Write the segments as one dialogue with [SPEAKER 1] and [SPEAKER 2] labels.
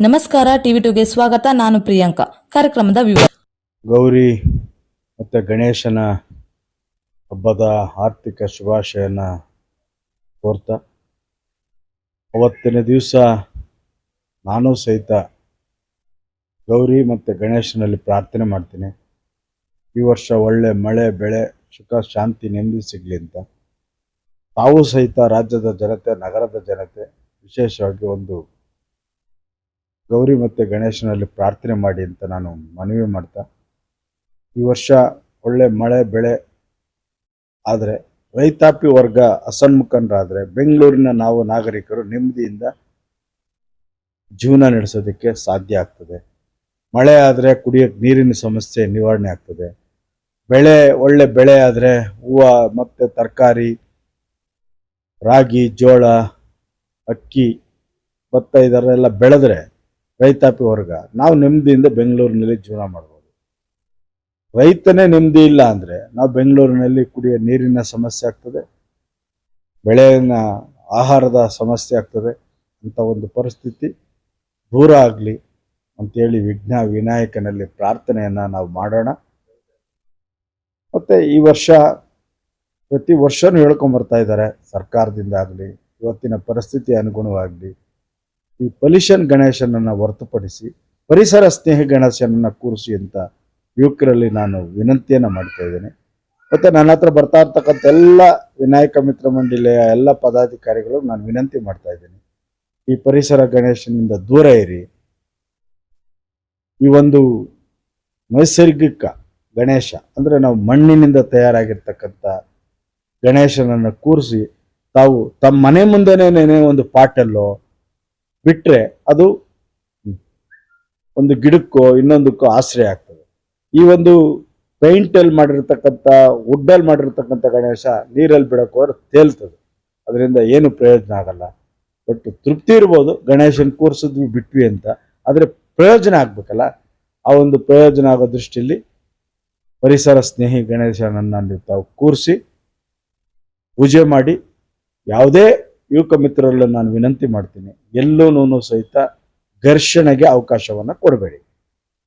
[SPEAKER 1] ನಮಸ್ಕಾರ, ಟಿವಿ ಟುಗೆ ಸ್ವಾಗತ. ನಾನು ಪ್ರಿಯಾಂಕಾ. ಕಾರ್ಯಕ್ರಮದ ವಿವರ.
[SPEAKER 2] ಗೌರಿ ಮತ್ತು ಗಣೇಶನ ಹಬ್ಬದ ಆರ್ಥಿಕ ಶುಭಾಶಯನ ಕೋರ್ತ. ಅವತ್ತಿನ ದಿವಸ ನಾನು ಸಹಿತ ಗೌರಿ ಮತ್ತು ಗಣೇಶನಲ್ಲಿ ಪ್ರಾರ್ಥನೆ ಮಾಡ್ತೀನಿ. ಈ ವರ್ಷ ಒಳ್ಳೆ ಮಳೆ, ಬೆಳೆ, ಸುಖ, ಶಾಂತಿ, ನೆಮ್ಮದಿ ಸಿಗಲಿ ಅಂತ. ತಾವು ಸಹಿತ ರಾಜ್ಯದ ಜನತೆ, ನಗರದ ಜನತೆ ವಿಶೇಷವಾಗಿ ಒಂದು ಗೌರಿ ಮತ್ತು ಗಣೇಶನಲ್ಲಿ ಪ್ರಾರ್ಥನೆ ಮಾಡಿ ಅಂತ ನಾನು ಮನವಿ ಮಾಡ್ತಾ, ಈ ವರ್ಷ ಒಳ್ಳೆ ಮಳೆ, ಬೆಳೆ ಆದರೆ ರೈತಾಪಿ ವರ್ಗ ಅಸನ್ಮುಖನರಾದರೆ ಬೆಂಗಳೂರಿನ ನಾವು ನಾಗರಿಕರು ನೆಮ್ಮದಿಯಿಂದ ಜೀವನ ನಡೆಸೋದಕ್ಕೆ ಸಾಧ್ಯ ಆಗ್ತದೆ. ಮಳೆ ಆದರೆ ಕುಡಿಯೋಕ್ಕೆ ನೀರಿನ ಸಮಸ್ಯೆ ನಿವಾರಣೆ ಆಗ್ತದೆ. ಬೆಳೆ, ಒಳ್ಳೆ ಬೆಳೆ ಆದರೆ ಹೂವು ಮತ್ತು ತರಕಾರಿ, ರಾಗಿ, ಜೋಳ, ಅಕ್ಕಿ, ಭತ್ತ ಇದರೆಲ್ಲ ಬೆಳೆದ್ರೆ ರೈತಾಪಿ ವರ್ಗ, ನಾವು ನೆಮ್ಮದಿಯಿಂದ ಬೆಂಗಳೂರಿನಲ್ಲಿ ಜೀವನ ಮಾಡ್ಬೋದು. ರೈತನೇ ನೆಮ್ಮದಿ ಇಲ್ಲ ಅಂದರೆ ನಾವು ಬೆಂಗಳೂರಿನಲ್ಲಿ ಕುಡಿಯೋ ನೀರಿನ ಸಮಸ್ಯೆ ಆಗ್ತದೆ ಬೆಳೆಯನ್ನ ಆಹಾರದ ಸಮಸ್ಯೆ ಆಗ್ತದೆ ಅಂತ ಒಂದು ಪರಿಸ್ಥಿತಿ ದೂರ ಆಗಲಿ ಅಂತೇಳಿ ವಿಘ್ನ ವಿನಾಯಕನಲ್ಲಿ ಪ್ರಾರ್ಥನೆಯನ್ನು ನಾವು ಮಾಡೋಣ. ಮತ್ತು ಈ ವರ್ಷ ಪ್ರತಿ ವರ್ಷವೂ ಹೇಳ್ಕೊಂಬರ್ತಾ ಇದ್ದಾರೆ, ಸರ್ಕಾರದಿಂದ ಆಗಲಿ, ಇವತ್ತಿನ ಪರಿಸ್ಥಿತಿ ಅನುಗುಣವಾಗಲಿ ಈ ಪೊಲ್ಯೂಷನ್ ಗಣೇಶನನ್ನು ಹೊರತುಪಡಿಸಿ, ಪರಿಸರ ಸ್ನೇಹಿ ಗಣೇಶನನ್ನು ಕೂರಿಸಿ ಅಂತ ಯುವಕರಲ್ಲಿ ನಾನು ವಿನಂತಿಯನ್ನು ಮಾಡ್ತಾ ಇದ್ದೇನೆ. ಮತ್ತು ನನ್ನ ಹತ್ರ ಬರ್ತಾ ಇರ್ತಕ್ಕಂಥ ಎಲ್ಲ ವಿನಾಯಕ ಮಿತ್ರ ಮಂಡಳಿಯ ಎಲ್ಲ ಪದಾಧಿಕಾರಿಗಳು ನಾನು ವಿನಂತಿ ಮಾಡ್ತಾ ಇದ್ದೀನಿ. ಈ ಪರಿಸರ ಗಣೇಶನಿಂದ ದೂರ ಇರಿ. ಈ ಒಂದು ನೈಸರ್ಗಿಕ ಗಣೇಶ, ಅಂದರೆ ನಾವು ಮಣ್ಣಿನಿಂದ ತಯಾರಾಗಿರ್ತಕ್ಕಂಥ ಗಣೇಶನನ್ನು ಕೂರಿಸಿ, ತಾವು ತಮ್ಮ ಮನೆ ಮುಂದೆನೇ ಒಂದು ಪಾಟಲ್ಲೋ ಬಿಟ್ಟರೆ ಅದು ಒಂದು ಗಿಡಕ್ಕೋ ಇನ್ನೊಂದಕ್ಕೋ ಆಶ್ರಯ ಆಗ್ತದೆ. ಈ ಒಂದು ಪೇಂಟಲ್ಲಿ ಮಾಡಿರ್ತಕ್ಕಂಥ ವುಡ್ಡಲ್ಲಿ ಮಾಡಿರ್ತಕ್ಕಂಥ ಗಣೇಶ ನೀರಲ್ಲಿ ಬಿಡಕ್ಕೆ ಹೋದ್ರೆ ತೇಲ್ತದೆ. ಅದರಿಂದ ಏನು ಪ್ರಯೋಜನ ಆಗಲ್ಲ. ಬಟ್ ತೃಪ್ತಿ ಇರ್ಬೋದು, ಗಣೇಶನ ಕೂರಿಸಿದ್ವಿ ಬಿಟ್ವಿ ಅಂತ. ಆದರೆ ಪ್ರಯೋಜನ ಆಗಬೇಕಲ್ಲ. ಆ ಒಂದು ಪ್ರಯೋಜನ ಆಗೋ ದೃಷ್ಟಿಯಲ್ಲಿ ಪರಿಸರ ಸ್ನೇಹಿ ಗಣೇಶನನ್ನು ತಾವು ಕೂರಿಸಿ, ಪೂಜೆ ಮಾಡಿ, ಯಾವುದೇ ಯುವಕ ಮಿತ್ರರಲ್ಲ ನಾನು ವಿನಂತಿ ಮಾಡ್ತೀನಿ ಎಲ್ಲೂ ಸಹಿತ ಘರ್ಷಣೆಗೆ ಅವಕಾಶವನ್ನು ಕೊಡಬೇಡಿ.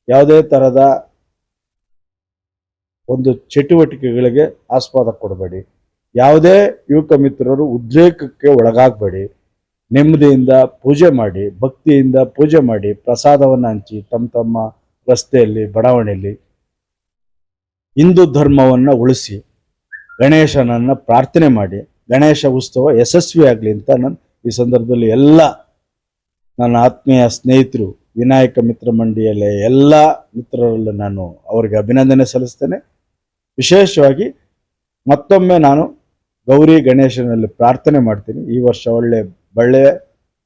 [SPEAKER 2] ಯಾವುದೇ ಥರದ ಒಂದು ಚಟುವಟಿಕೆಗಳಿಗೆ ಆಸ್ಪದ ಕೊಡಬೇಡಿ. ಯಾವುದೇ ಯುವಕ ಮಿತ್ರರು ಉದ್ರೇಕಕ್ಕೆ ಒಳಗಾಗಬೇಡಿ. ನೆಮ್ಮದಿಯಿಂದ ಪೂಜೆ ಮಾಡಿ, ಭಕ್ತಿಯಿಂದ ಪೂಜೆ ಮಾಡಿ, ಪ್ರಸಾದವನ್ನು ಹಂಚಿ, ತಮ್ಮ ತಮ್ಮ ರಸ್ತೆಯಲ್ಲಿ, ಬಡಾವಣೆಯಲ್ಲಿ ಹಿಂದೂ ಧರ್ಮವನ್ನು ಉಳಿಸಿ ಗಣೇಶನನ್ನು ಪ್ರಾರ್ಥನೆ ಮಾಡಿ ಗಣೇಶ ಉತ್ಸವ ಯಶಸ್ವಿಯಾಗಲಿ ಅಂತ ನಾನು ಈ ಸಂದರ್ಭದಲ್ಲಿ ಎಲ್ಲ ನನ್ನ ಆತ್ಮೀಯ ಸ್ನೇಹಿತರು, ವಿನಾಯಕ ಮಿತ್ರ ಮಂಡಿಯಲ್ಲಿ ಎಲ್ಲ ಮಿತ್ರರಲ್ಲೂ ನಾನು ಅವರಿಗೆ ಅಭಿನಂದನೆ ಸಲ್ಲಿಸ್ತೇನೆ. ವಿಶೇಷವಾಗಿ ಮತ್ತೊಮ್ಮೆ ನಾನು ಗೌರಿ ಗಣೇಶನಲ್ಲಿ ಪ್ರಾರ್ಥನೆ ಮಾಡ್ತೀನಿ. ಈ ವರ್ಷ ಒಳ್ಳೆ ಬಳ್ಳೆ,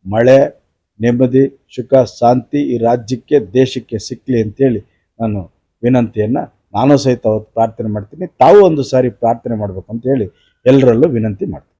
[SPEAKER 2] ಮಳೆ, ನೆಮ್ಮದಿ, ಸುಖ, ಶಾಂತಿ ಈ ರಾಜ್ಯಕ್ಕೆ, ದೇಶಕ್ಕೆ ಸಿಕ್ಕಲಿ ಅಂತೇಳಿ ನಾನು ವಿನಂತಿಯನ್ನು ನಾನು ಸಹಿತ ಅವತ್ತು ಪ್ರಾರ್ಥನೆ ಮಾಡ್ತೀನಿ. ತಾವು ಒಂದು ಸಾರಿ ಪ್ರಾರ್ಥನೆ ಮಾಡಬೇಕು ಅಂತ ಹೇಳಿ ಎಲ್ಲರಲ್ಲೂ ವಿನಂತಿ ಮಾಡ್ತೀನಿ.